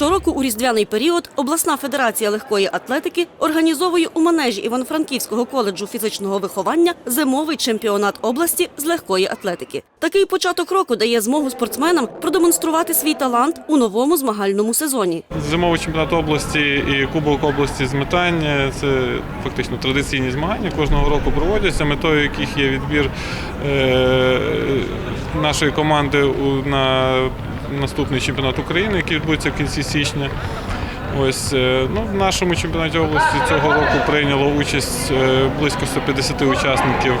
Щороку у різдвяний період обласна федерація легкої атлетики організовує у манежі Івано-Франківського коледжу фізичного виховання зимовий чемпіонат області з легкої атлетики. Такий початок року дає змогу спортсменам продемонструвати свій талант у новому змагальному сезоні. Зимовий чемпіонат області і Кубок області з метання це фактично традиційні змагання. Кожного року проводяться, метою яких є відбір е, нашої команди на наступний чемпіонат України, який відбудеться в кінці січня. Ось е, ну, в нашому чемпіонаті області цього року прийняло участь е, близько 150 учасників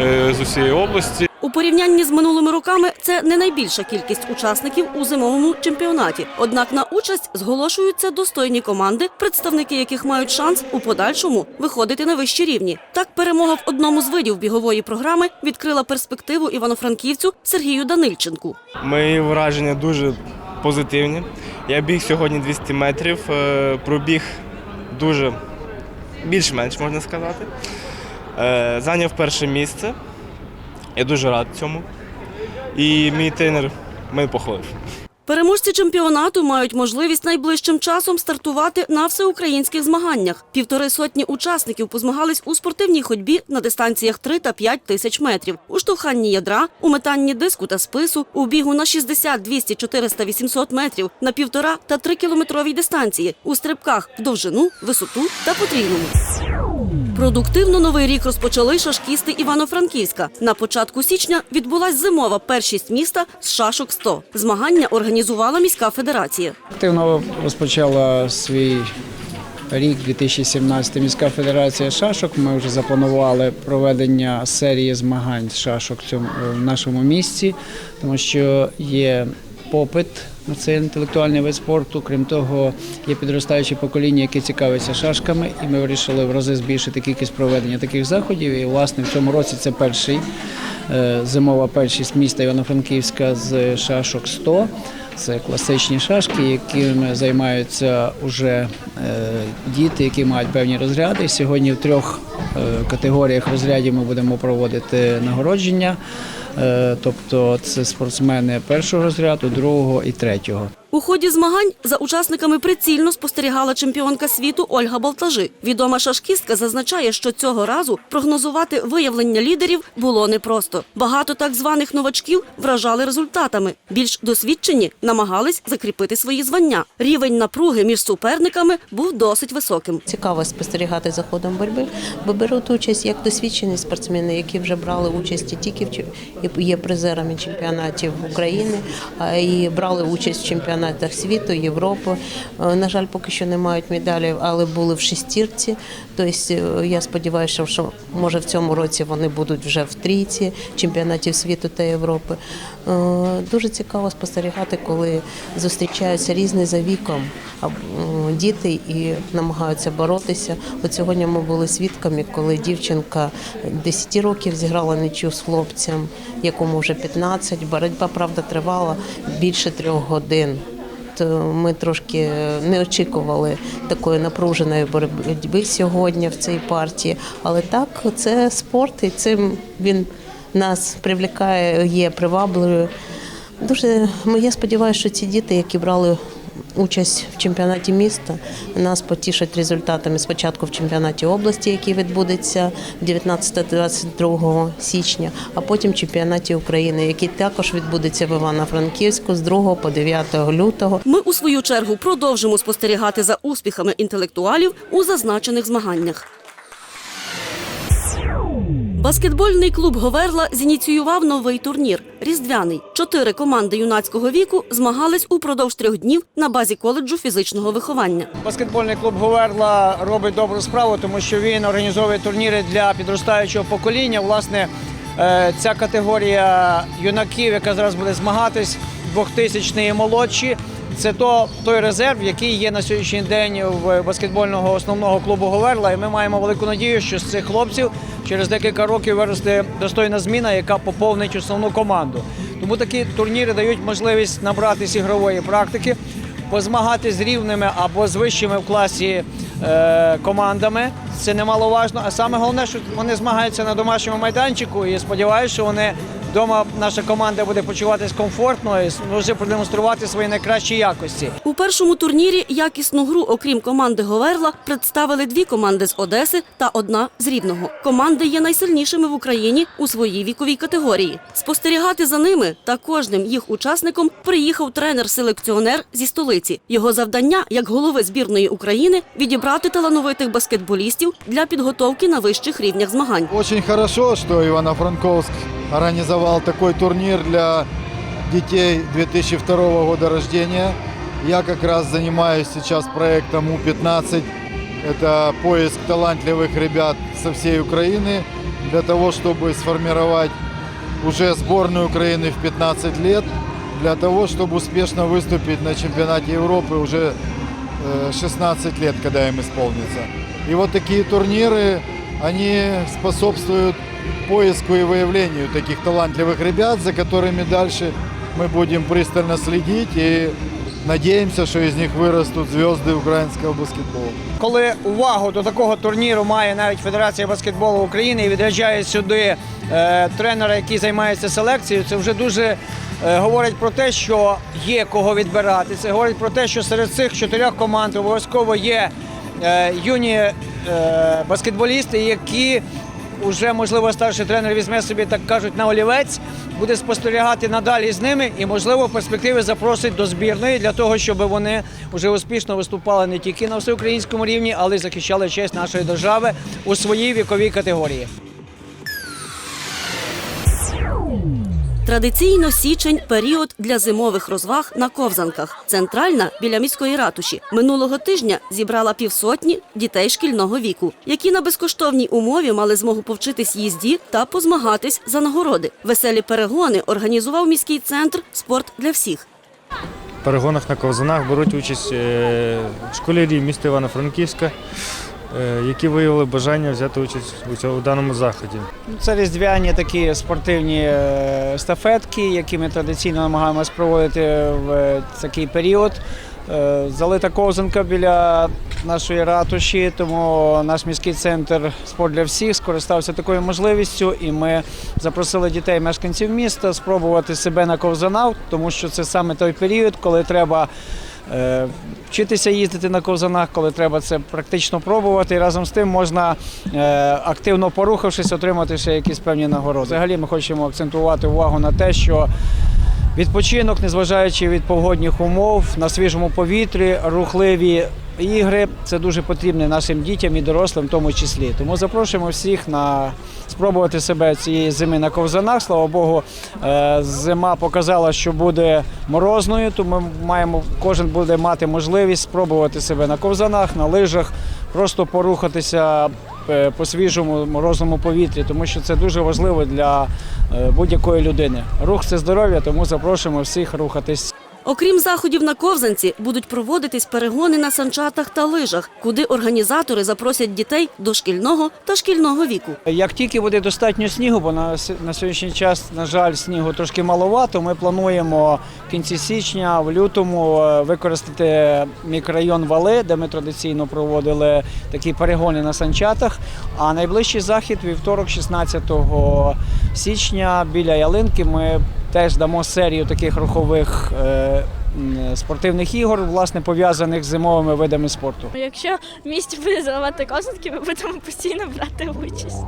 е, з усієї області. У порівнянні з минулими роками це не найбільша кількість учасників у зимовому чемпіонаті. Однак на участь зголошуються достойні команди, представники яких мають шанс у подальшому виходити на вищі рівні. Так, перемога в одному з видів бігової програми відкрила перспективу івано-франківцю Сергію Данильченку. Мої враження дуже позитивні. Я біг сьогодні 200 метрів, е, пробіг дуже більш-менш можна сказати. Е, Зайняв перше місце. Я дуже рад цьому. І мій тренер мене похвалив. Переможці чемпіонату мають можливість найближчим часом стартувати на всеукраїнських змаганнях. Півтори сотні учасників позмагались у спортивній ходьбі на дистанціях 3 та 5 тисяч метрів, у штовханні ядра, у метанні диску та спису, у бігу на 60, 200, 400, 800 метрів, на півтора та три кілометровій дистанції, у стрибках в довжину, висоту та потрійному. Продуктивно новий рік розпочали шашкісти Івано-Франківська. На початку січня відбулась зимова першість міста з шашок 100. Змагання організувала міська федерація. Активно розпочала свій рік 2017 міська федерація шашок. Ми вже запланували проведення серії змагань з шашок в цьому в нашому місті, тому що є попит на цей інтелектуальний вид спорту. Крім того, є підростаюче покоління, яке цікавиться шашками, і ми вирішили в рази збільшити кількість проведення таких заходів. І власне в цьому році це перший е, зимова першість міста Івано-Франківська з шашок 100. Це класичні шашки, якими займаються вже е, діти, які мають певні розряди. Сьогодні в трьох е, категоріях розрядів ми будемо проводити нагородження. Е, Тобто це спортсмени першого розряду, другого і третього. У ході змагань за учасниками прицільно спостерігала чемпіонка світу Ольга Балтажи. Відома шашкістка зазначає, що цього разу прогнозувати виявлення лідерів було непросто. Багато так званих новачків вражали результатами. Більш досвідчені намагались закріпити свої звання. Рівень напруги між суперниками був досить високим. Цікаво спостерігати за ходом боротьби, бо беруть участь як досвідчені спортсмени, які вже брали участь і тільки в є призерами чемпіонатів України, а і брали участь в чемпіонатах світу, Європи. Е, На жаль, поки що не мають медалів, але були в шестірці. Тобто е, я сподіваюся, що може в цьому році вони будуть вже в трійці чемпіонатів світу та Європи. Е, Дуже цікаво спостерігати, коли зустрічаються різні за віком діти і намагаються боротися. От сьогодні ми були свідками, коли дівчинка 10 років зіграла нічю з хлопцем, якому вже 15. Боротьба, правда, тривала більше трьох годин. То Ми трошки не очікували такої напруженої боротьби сьогодні в цій партії. Але так, це спорт, і цим він нас привлікає, є привабливою. Дуже я сподіваюся, що ці діти, які брали участь в чемпіонаті міста, нас потішать результатами спочатку в чемпіонаті області, який відбудеться 19-22 січня, а потім в чемпіонаті України, який також відбудеться в Івано-Франківську з 2 по 9 лютого. Ми у свою чергу продовжимо спостерігати за успіхами інтелектуалів у зазначених змаганнях. Баскетбольний клуб Говерла зініціював новий турнір Різдвяний. Чотири команди юнацького віку змагались упродовж трьох днів на базі коледжу фізичного виховання. Баскетбольний клуб Говерла робить добру справу, тому що він організовує турніри для підростаючого покоління. Власне, е, ця категорія юнаків, яка зараз буде змагатись, 2000 і молодші. Це то той резерв, який є на сьогоднішній день в баскетбольного основного клубу Говерла. І ми маємо велику надію, що з цих хлопців через декілька років виросте достойна зміна, яка поповнить основну команду. Тому такі турніри дають можливість набратись ігрової практики, позмагати з рівними або з вищими в класі е, командами. Це немаловажно. А саме головне, що вони змагаються на домашньому майданчику. І сподіваюся, що вони вдома наша команда буде почуватись комфортно і зможе продемонструвати свої найкращі якості. У першому турнірі якісну гру, окрім команди Говерла, представили дві команди з Одеси та одна з Рівного. Команди є найсильнішими в Україні у своїй віковій категорії. Спостерігати за ними та кожним їх учасником приїхав тренер-селекціонер зі столиці. Його завдання, як голови збірної України, відібрати талановитих баскетболістів для підготовки на вищих рівнях змагань. Очень хорошо, что Ивано-Франковск организовал такой турнир для детей 2002 года рождения. Я как раз занимаюсь сейчас проектом У-15. Это поиск талантливых ребят со всей Украины для того, чтобы сформировать уже сборную Украины в 15 лет, для того, чтобы успешно выступить на чемпионате Европы уже э, 16 лет, когда им исполнится. И вот такие турниры, они способствуют поиску и выявлению таких талантливых ребят, за которыми дальше мы будем пристально следить и надеемся, что из них вырастут звезды украинского баскетбола. Коли увагу до такого турніру має навіть Федерація баскетболу України і відряджає сюди е, тренера, який займається селекцією, це вже дуже е, говорить про те, що є кого відбирати. Це говорить про те, що серед цих чотирьох команд обов'язково є е, юні е, баскетболісти, які вже, можливо, старший тренер візьме собі, так кажуть, на олівець, буде спостерігати надалі з ними і, можливо, в перспективі запросить до збірної для того, щоб вони вже успішно виступали не тільки на всеукраїнському рівні, але й захищали честь нашої держави у своїй віковій категорії. Традиційно січень період для зимових розваг на ковзанках. Центральна біля міської ратуші минулого тижня зібрала півсотні дітей шкільного віку, які на безкоштовній умові мали змогу повчитись їзді та позмагатись за нагороди. Веселі перегони організував міський центр Спорт для всіх. В перегонах на ковзанах беруть участь е, школярі міста Івано-Франківська, які виявили бажання взяти участь у цьому даному заході. Це різдвяні такі спортивні е, естафетки, які ми традиційно намагаємось проводити в е, такий період. Е, Залита ковзанка біля нашої ратуші, тому наш міський центр спорт для всіх скористався такою можливістю, і ми запросили дітей, мешканців міста, спробувати себе на ковзанах, тому що це саме той період, коли треба. Е, Вчитися їздити на ковзанах, коли треба це практично пробувати. І разом з тим можна е, активно порухавшись, отримати ще якісь певні нагороди. Взагалі ми хочемо акцентувати увагу на те, що відпочинок, незважаючи від погодних умов, на свіжому повітрі, рухливі ігри це дуже потрібно нашим дітям і дорослим, в тому числі. Тому запрошуємо всіх на спробувати себе цієї зими на ковзанах. Слава Богу, е, зима показала, що буде морозною, тому ми маємо кожен буде мати можливість спробувати себе на ковзанах, на лижах, просто порухатися е, по свіжому морозному повітрі, тому що це дуже важливо для е, будь-якої людини. Рух це здоров'я, тому запрошуємо всіх рухатись. Окрім заходів на ковзанці, будуть проводитись перегони на санчатах та лижах, куди організатори запросять дітей дошкільного та шкільного віку. Як тільки буде достатньо снігу, бо на, сьогоднішній час, на жаль, снігу трошки маловато, ми плануємо в кінці січня, в лютому е, використати мікрорайон Вали, де ми традиційно проводили такі перегони на санчатах. А найближчий захід вівторок, 16 січня, біля ялинки, ми теж дамо серію таких рухових е, спортивних ігор, власне, пов'язаних з зимовими видами спорту. Якщо в місті буде заливати косинки, ми будемо постійно брати участь.